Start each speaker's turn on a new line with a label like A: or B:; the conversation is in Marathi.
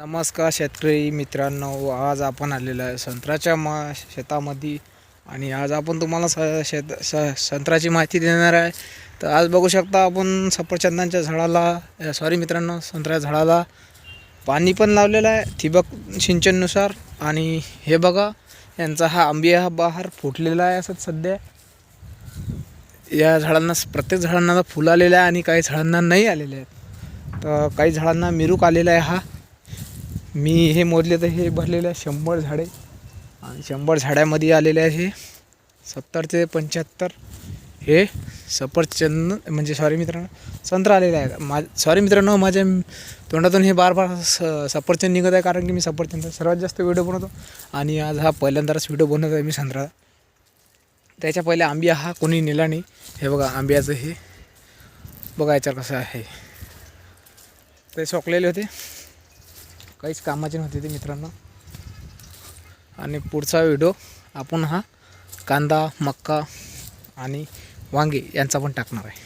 A: नमस्कार शेतकरी मित्रांनो आज आपण आलेलो आहे संत्र्याच्या मा शेतामध्ये आणि आज आपण तुम्हाला स शेत स संत्र्याची माहिती देणार आहे. तर आज बघू शकता आपण सफरचंदांच्या झाडाला सॉरी मित्रांनो संत्र्या झाडाला पाणी पण लावलेलं आहे ठिबक सिंचननुसार. आणि हे बघा यांचा हा आंबिया हा बहार फुटलेला आहे असंच सध्या. या झाडांना प्रत्येक झाडांना फुलं आलेलं आहे आणि काही झाडांना नाही आलेले आहेत तर काही झाडांना मिरूक आलेला आहे हा. मी हे मोजले तर हे भरलेले आहे शंभर झाडे. आणि शंभर झाड्यामध्ये आलेले आहे हे सत्तर ते पंच्याहत्तर. हे सफरचंद म्हणजे सॉरी मित्रांनो संत्रा आलेले आहे मा सॉरी मित्रांनो माझ्या तोंडातून हे बार बार स सफरचंद निघत आहे कारण की मी सफरचंद सर्वात जास्त व्हिडिओ बनवतो. आणि आज हा पहिल्यांदाच व्हिडिओ बनवत आहे मी संत्रा. त्याच्या पहिले आंबिया हा कोणी नेला नाही. हे बघा आंब्याचं हे. बघा याच्यावर कसं आहे. ते सोकलेले होते. काहीच कामाचे नव्हते ते मित्रांनो. आणि पुढचा व्हिडिओ आपण हा कांदा मक्का आणि वांगे यांचा पण टाकणार आहे.